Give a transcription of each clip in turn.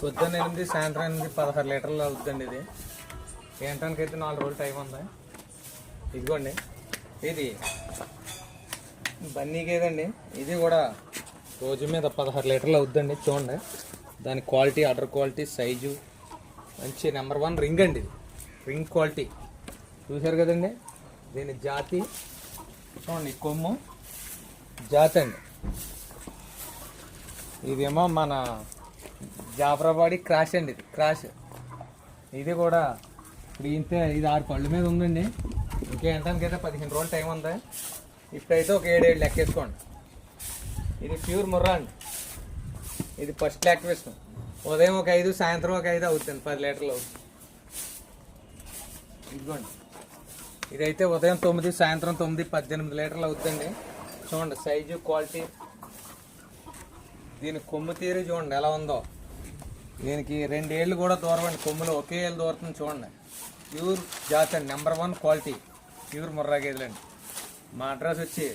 పొద్దున్న ఎనిమిది సాయంత్రం ఎనిమిది పదహారు లీటర్లు అవుతుందండి ఇది. ఏంటానికి అయితే నాలుగు రోజులు టైం ఉంది. ఇదిగోండి. ఇది బన్నీ గేదండి ఇది కూడా రోజు మీద పదహారు లీటర్లు అవుతుందండి. చూడండి. దాని క్వాలిటీ అడర్ క్వాలిటీ సైజు. మంచి నెంబర్ వన్ రింగ్ అండి ఇది. Ring quality. చూశారు కదండి? దీని జాతి చూడండి కొమ్ము జాతి అండి. ఇదేమో మన జాఫరాబాడి క్రాష్ అండి. ఇది క్రాష్. ఇది కూడా ఇప్పుడు ఇంతే ఇది ఆరు పళ్ళు మీద ఉందండి. ఇంకా అయితే పదిహేను రోజులు టైం ఉంది. ఇప్పుడైతే ఒక ఏడు ఏడు లెక్కేసుకోండి ఇది ప్యూర్ ముర్రా అండి. ఇది ఫస్ట్ యాక్టివేషన్ ఉదయం ఒక ఐదు సాయంత్రం ఒక ఐదు అవుతుంది పది లీటర్లు అవుతుంది. ఇదిగోండి. ఇదైతే ఉదయం తొమ్మిది సాయంత్రం తొమ్మిది పద్దెనిమిది లీటర్లు అవుతుందండి. చూడండి సైజు క్వాలిటీ. దీని కొమ్ము తీరు చూడండి ఎలా ఉందో. దీనికి రెండేళ్ళు కూడా దూరమండి కొమ్ములు ఒకే ఏళ్ళు దూరుతుంది చూడండి. ప్యూర్ జాతి అండి. Number one quality pure Murrah గేదెలండి మా అడ్రస్ వచ్చి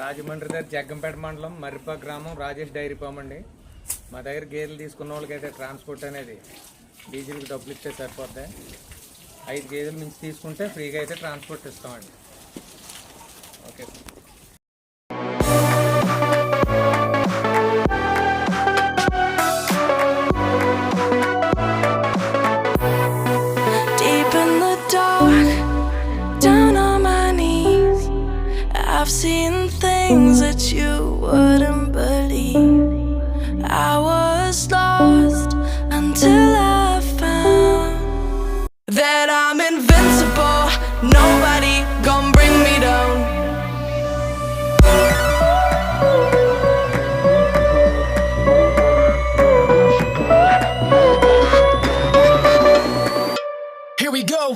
రాజమండ్రి దగ్గర జగ్గంపేట మండలం మర్రిపా గ్రామం రాజేష్ డైరీ ఫామ్ అండి. మా దగ్గర గేదెలు తీసుకున్న వాళ్ళకైతే ట్రాన్స్పోర్ట్ అనేది డీజిల్కి డబ్బులు ఇస్తే సరిపోతాయి ఐదు గేదెలు మించి తీసుకుంటే ఫ్రీగా అయితే ట్రాన్స్పోర్ట్ ఇస్తామండి. Okay. I've seen things that you wouldn't believe. I was lost until I found that I'm invincible. Nobody gonna bring me down. Here we go.